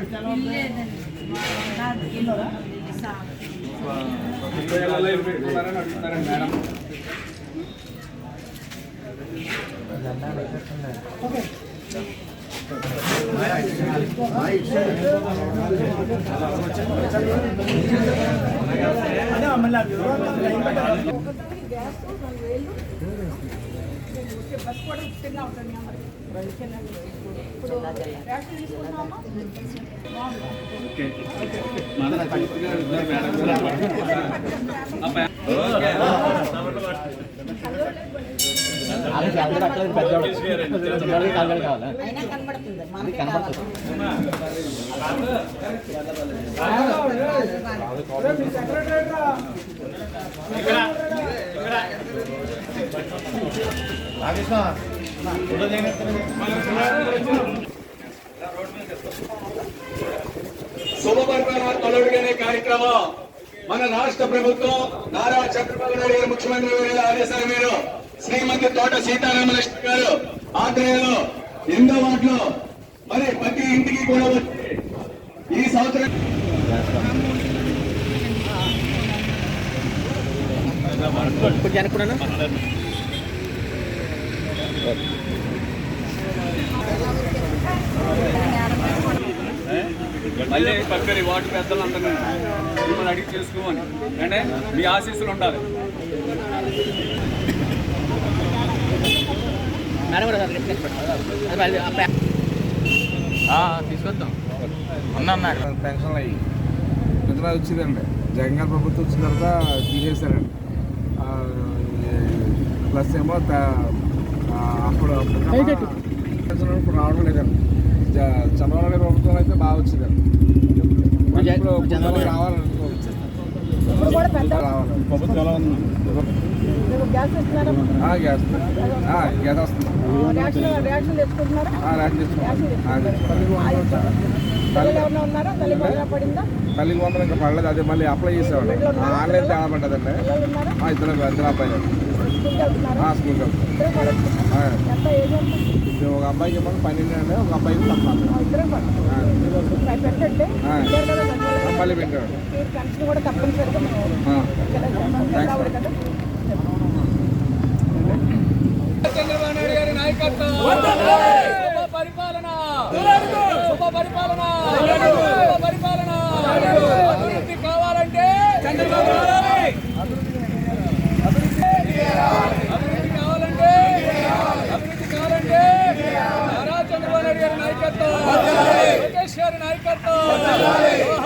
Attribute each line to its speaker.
Speaker 1: చేయమని నువ్వు పడించు నువ్వు వాడు
Speaker 2: బస్ కూడా ఉచితంగా ఉంటుంది ఇప్పుడు రేషన్ తీసుకున్నామా అయినా కనబడుతుంది మనకి కనబడుతుంది
Speaker 3: శుభపరిపాలన అలవడిగనే కార్యక్రమం. మన రాష్ట్ర ప్రభుత్వం నారా చంద్రబాబు నాయుడు గారు ముఖ్యమంత్రి గారి ఆదేశాల మేర. శ్రీమతి తోట సీతారామలక్ష్మి గారు ఆధ్వర్యంలో ఎనిమిదో వార్డులో మరి ప్రతి ఇంటికి కూడా వచ్చి ఈ సంవత్సరం
Speaker 4: మళ్ళీ పక్కరి వార్డు పెద్దలందరినీ మిమ్మల్ని అడిగి చేసుకోమని అంటే మీ ఆశీస్సులు ఉండాలి.
Speaker 5: తీసుకొద్దాం. అన్న
Speaker 6: పెన్షన్ అయ్యి. నిద్ర వచ్చిందండి జగన్ గారి ప్రభుత్వం వచ్చిన తర్వాత తీసేశారండి. ప్లస్ ఏమో అప్పుడు రావడం లేదండి చంద్రబాబు ప్రభుత్వం అయితే బాగా వచ్చిందండి ఇప్పుడు
Speaker 1: ఉంది?
Speaker 2: గ్యాస్
Speaker 6: గ్యాస్ వస్తుంది. తల్లికి వందలు ఇంకా పడలేదు. అదే మళ్ళీ అప్లై చేసేవాళ్ళు. ఆన్లైన్ తేడా పడ్డదండి. ఇద్దరు ఇద్దరు అబ్బాయిలు.
Speaker 2: స్కూల్కి వెళ్తున్నారా
Speaker 6: స్కూల్కి ఇప్పుడు ఒక అబ్బాయికి ఏమో పన్నెండు అండి ఒక
Speaker 2: పెట్టండి ఈ పెన్షన్ కూడా తప్పనిసరిగా
Speaker 4: చంద్రబాబు నాయుడు గారి నాయకత్వం. నాయకత్వం